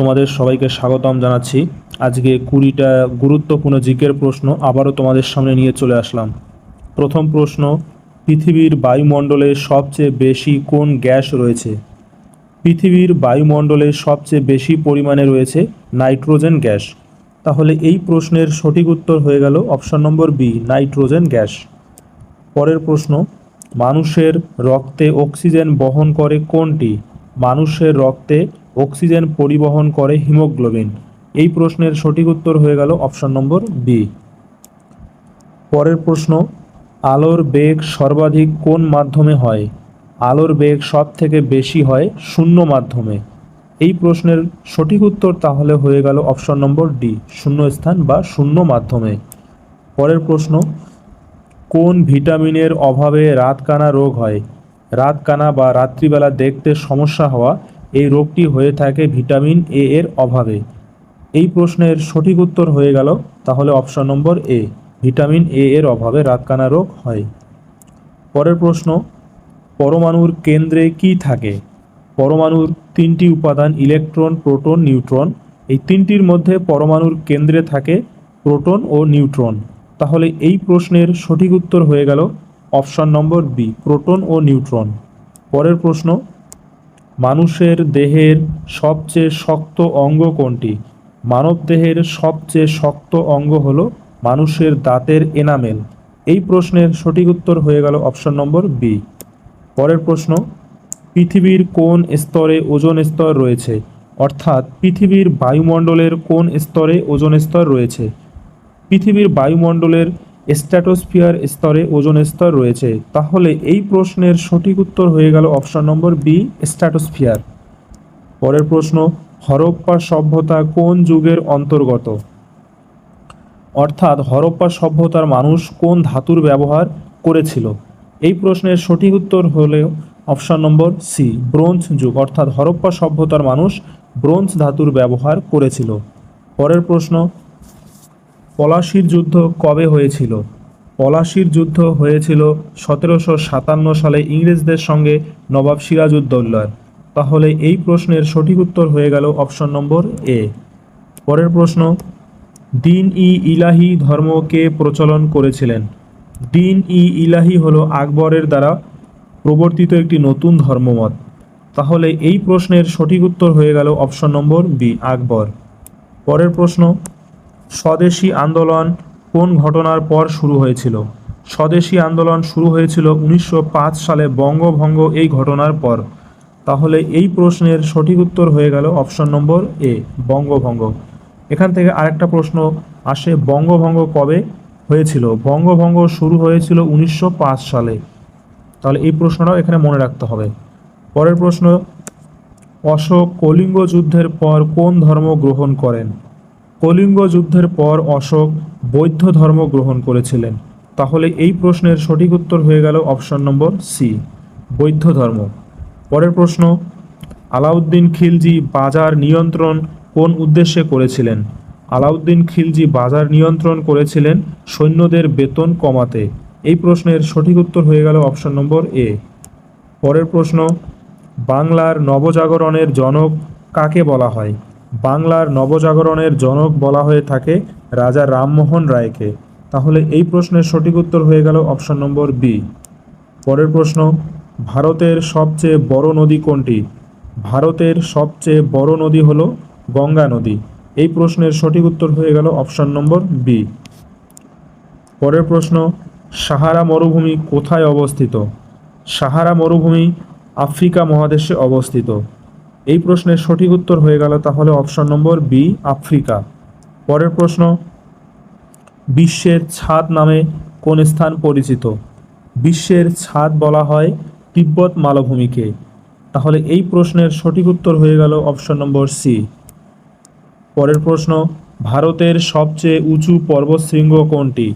তোমাদের সবাইকে স্বাগতম জানাচ্ছি। আজকে কুড়িটা গুরুত্বপূর্ণ জিকের প্রশ্ন আবারও তোমাদের সামনে নিয়ে চলে আসলাম। প্রথম প্রশ্ন, পৃথিবীর বায়ুমণ্ডলে সবচেয়ে বেশি কোন গ্যাস রয়েছে? পৃথিবীর বায়ুমণ্ডলে সবচেয়ে বেশি পরিমাণে রয়েছে নাইট্রোজেন গ্যাস। তাহলে এই প্রশ্নের সঠিক উত্তর হয়ে গেল option number B, nitrogen gas. পরের প্রশ্ন, মানুষের রক্তে অক্সিজেন বহন করে কোনটি? মানুষের রক্তে অক্সিজেন পরিবহন করে হিমোগ্লোবিন? এই প্রশ্নের সঠিক উত্তর হয়ে গেল অপশন নম্বর বি পরের প্রশ্ন, আলোর বেগ সর্বাধিক কোন মাধ্যমে হয়? আলোর বেগ সব থেকে বেশি হয় শূন্য মাধ্যমে। এই প্রশ্নের সঠিক উত্তর তাহলে হয়ে গেল অপশন নম্বর ডি শূন্য স্থান বা শূন্য মাধ্যমে। পরের প্রশ্ন, কোন ভিটামিনের অভাবে রাতকানা রোগ হয়? রাতকানা বা রাত্রিবেলা দেখতে সমস্যা হওয়া এই রোগটি হয়ে থাকে ভিটামিন এ এর অভাবে। এই প্রশ্নের সঠিক উত্তর হয়ে গেল, তাহলে option number A vitamin A এর অভাবে রাতকানা রোগ হয়। পরের প্রশ্ন, পরমাণুর কেন্দ্রে কি থাকে? পরমাণুর তিনটি উপাদান, ইলেকট্রন, প্রোটন, নিউট্রন। এই তিনটির মধ্যে পরমাণুর কেন্দ্রে থাকে প্রোটন ও নিউট্রন। তাহলে এই প্রশ্নের সঠিক উত্তর হয়ে গেল, অপশন নম্বর বি প্রোটন ও নিউট্রন। পরের প্রশ্ন মানুষের দেহের সবচেয়ে শক্ত অঙ্গ কোনটি? মানব দেহের সবচেয়ে শক্ত অঙ্গ হল মানুষের দাঁতের এনামেল। এই প্রশ্নের সঠিক উত্তর হয়ে গেল অপশন নম্বর বি। পরের প্রশ্ন, পৃথিবীর কোন স্তরে ওজন স্তর রয়েছে? অর্থাৎ, পৃথিবীর বায়ুমণ্ডলের কোন স্তরে ওজন স্তর রয়েছে? পৃথিবীর বায়ুমণ্ডলের স্ট্র্যাটোস্ফিয়ার স্তরে ওজন স্তর রয়েছে, তাহলে এই প্রশ্নের সঠিক উত্তর হয়ে গেল অপশন নম্বর বি স্ট্র্যাটোস্ফিয়ার পরের প্রশ্ন, হরপ্পা সভ্যতা কোন যুগের অন্তর্গত? অর্থাৎ হরপ্পা সভ্যতার মানুষ কোন ধাতুর ব্যবহার করেছিল? এই প্রশ্নের সঠিক উত্তর হলেও অপশন নম্বর সি, ব্রোঞ্জ যুগ। অর্থাৎ হরপ্পা সভ্যতার মানুষ ব্রোঞ্জ ধাতুর ব্যবহার করেছিল। পরের প্রশ্ন পলাশির যুদ্ধ কবে হয়েছিল? পলাশির যুদ্ধ হয়েছিল সতেরোশো সাতান্ন সালে ইংরেজদের সঙ্গে নবাব সিরাজউদ্দৌলার। তাহলে এই প্রশ্নের সঠিক উত্তর হয়ে গেল অপশন নম্বর এ। পরের প্রশ্ন, দিন ই ইলাহি ধর্মকে প্রচলন করেছিলেন? দিন ই ইলাহি হলো আকবরের দ্বারা প্রবর্তিত একটি নতুন ধর্মমত। তাহলে এই প্রশ্নের সঠিক উত্তর হয়ে গেল অপশন নম্বর বি, আকবর। পরের প্রশ্ন স্বদেশী আন্দোলন কোন ঘটনার পর শুরু হয়েছিল? স্বদেশী আন্দোলন শুরু হয়েছিল উনিশশো পাঁচ সালে বঙ্গভঙ্গ এই ঘটনার পর। তাহলে এই প্রশ্নের সঠিক উত্তর হয়ে গেল অপশন নম্বর এ, বঙ্গভঙ্গ। এখান থেকে আরেকটা প্রশ্ন আসে, বঙ্গভঙ্গ কবে হয়েছিল? বঙ্গভঙ্গ শুরু হয়েছিল উনিশশো পাঁচ সালে। তাহলে এই প্রশ্নটাও এখানে মনে রাখতে হবে। পরের প্রশ্ন, অশোক কলিঙ্গ যুদ্ধের পর কোন ধর্ম গ্রহণ করেন? কলিঙ্গ যুদ্ধের পর অশোক বৌদ্ধ ধর্ম গ্রহণ করেছিলেন। তাহলে এই প্রশ্নের সঠিক উত্তর হয়ে গেল অপশন নম্বর সি বৌদ্ধ ধর্ম। পরের প্রশ্ন, আলাউদ্দিন খিলজি বাজার নিয়ন্ত্রণ কোন উদ্দেশ্যে করেছিলেন? আলাউদ্দিন খিলজি বাজার নিয়ন্ত্রণ করেছিলেন সৈন্যদের বেতন কমাতে। এই প্রশ্নের সঠিক উত্তর হয়ে গেল অপশন নম্বর এ পরের প্রশ্ন, বাংলার নবজাগরণের জনক কাকে বলা হয়? বাংলার নবজাগরণের জনক বলা হয়ে থাকে রাজা রামমোহন রায়কে। তাহলে এই প্রশ্নের সঠিক উত্তর হয়ে গেল অপশন নম্বর বি। পরের প্রশ্ন, ভারতের সবচেয়ে বড় নদী কোনটি? ভারতের সবচেয়ে বড় নদী হলো গঙ্গা নদী। এই প্রশ্নের সঠিক উত্তর হয়ে গেল অপশন নম্বর বি। পরের প্রশ্ন, সাহারা মরুভূমি কোথায় অবস্থিত? সাহারা মরুভূমি আফ্রিকা মহাদেশে অবস্থিত। এই প্রশ্নের সঠিক উত্তর হয়ে গেল তাহলে অপশন নম্বর বি, আফ্রিকা। পরের প্রশ্ন, বিশ্বের ছাদ নামে কোন স্থান পরিচিত? বিশ্বের ছাদ বলা হয় তিব্বত মালভূমিকে। তাহলে এই প্রশ্নের সঠিক উত্তর হয়ে গেল অপশন নম্বর সি। পরের প্রশ্ন, ভারতের সবচেয়ে উঁচু পর্বতশৃঙ্গ কোনটি?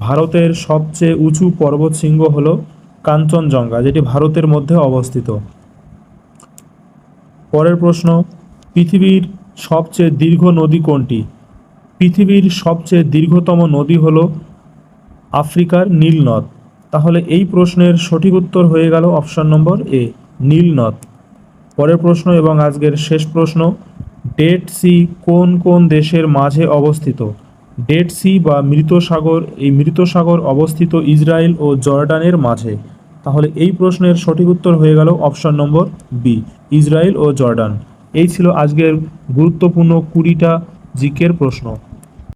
ভারতের সবচেয়ে উঁচু পর্বতশৃঙ্গ হল কাঞ্চনজঙ্ঘা, যেটি ভারতের মধ্যে অবস্থিত। পরের প্রশ্ন, পৃথিবীর সবচেয়ে দীর্ঘ নদী কোনটি? পৃথিবীর সবচেয়ে দীর্ঘতম নদী হল আফ্রিকার নীল নদ। তাহলে এই প্রশ্নের সঠিক উত্তর হয়ে গেল অপশন নম্বর এ, নীল নদ। পরের প্রশ্ন এবং আজকের শেষ প্রশ্ন, ডেড সি কোন কোন দেশের মাঝে অবস্থিত? ডেড সি বা মৃত সাগর, এই মৃত সাগর অবস্থিত ইসরায়েল ও জর্ডানের মাঝে। তাহলে এই প্রশ্নের সঠিক উত্তর হয়ে গেল অপশন নম্বর বি ইসরায়েল ও জর্ডান। এই ছিল আজকের গুরুত্বপূর্ণ কুড়িটা জিকের প্রশ্ন।